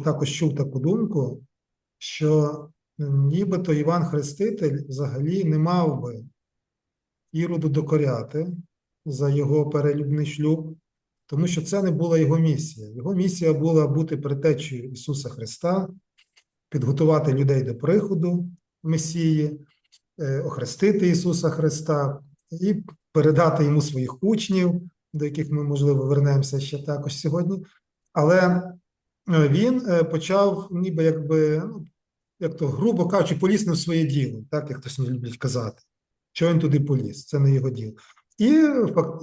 також чув таку думку, що нібито Іван Хреститель взагалі не мав би Іроду докоряти за його перелюбний шлюб, тому що це не була його місія. Його місія була бути предтечею Ісуса Христа, підготувати людей до приходу Месії, е, охрестити Ісуса Христа і передати йому своїх учнів, до яких ми, можливо, вернемося ще також сьогодні. Але він е, почав, ніби якби, ну, як то, грубо кажучи, поліз не в своє діло, так як хтось не любить казати. Що він туди поліз, це не його діло. І,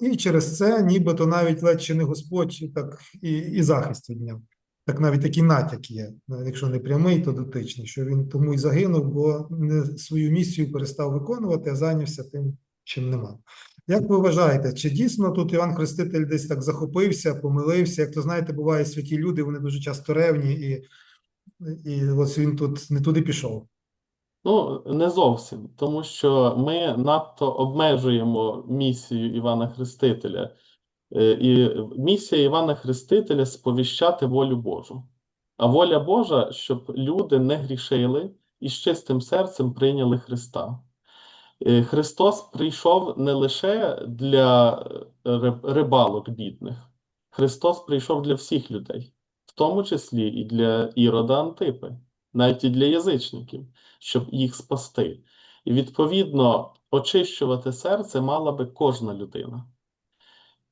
і через це нібито навіть ледь чи не Господь так і, і захист відняв. Так навіть такий натяк є, якщо не прямий, то дотичний, що він тому й загинув, бо не свою місію перестав виконувати, а зайнявся тим, чим не мав. Як ви вважаєте, чи дійсно тут Іван Хреститель десь так захопився, помилився? Як то знаєте, буває святі люди, вони дуже часто ревні, і, і ось він тут не туди пішов. Ну, не зовсім, тому що ми надто обмежуємо місію Івана Хрестителя. Е, І місія Івана Хрестителя сповіщати волю Божу. А воля Божа, щоб люди не грішили і з чистим серцем прийняли Христа. Е, Христос прийшов не лише для е, рибалок бідних, Христос прийшов для всіх людей, в тому числі і для Ірода Антипи, навіть і для язичників, щоб їх спасти. І відповідно очищувати серце мала би кожна людина.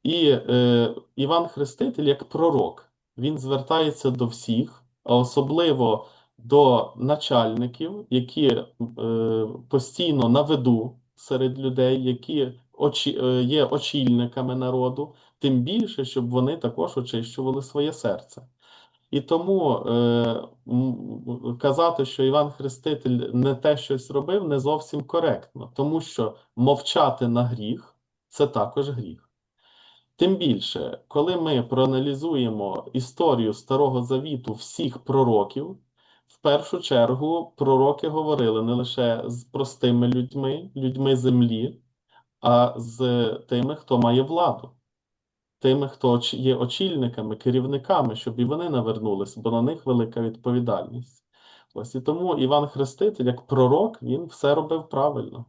І е, Іван Хреститель, як пророк, він звертається до всіх, а особливо до начальників, які е, постійно на виду серед людей, які очі, е, є очільниками народу, тим більше, щоб вони також очищували своє серце. І тому е, казати, що Іван Хреститель не те щось робив, не зовсім коректно, тому що мовчати на гріх це також гріх. Тим більше, коли ми проаналізуємо історію Старого Завіту всіх пророків, першу чергу пророки говорили не лише з простими людьми, людьми землі, а з тими, хто має владу, тими, хто є очільниками, керівниками, щоб і вони навернулися, бо на них велика відповідальність. Ось і тому Іван Хреститель, як пророк, він все робив правильно.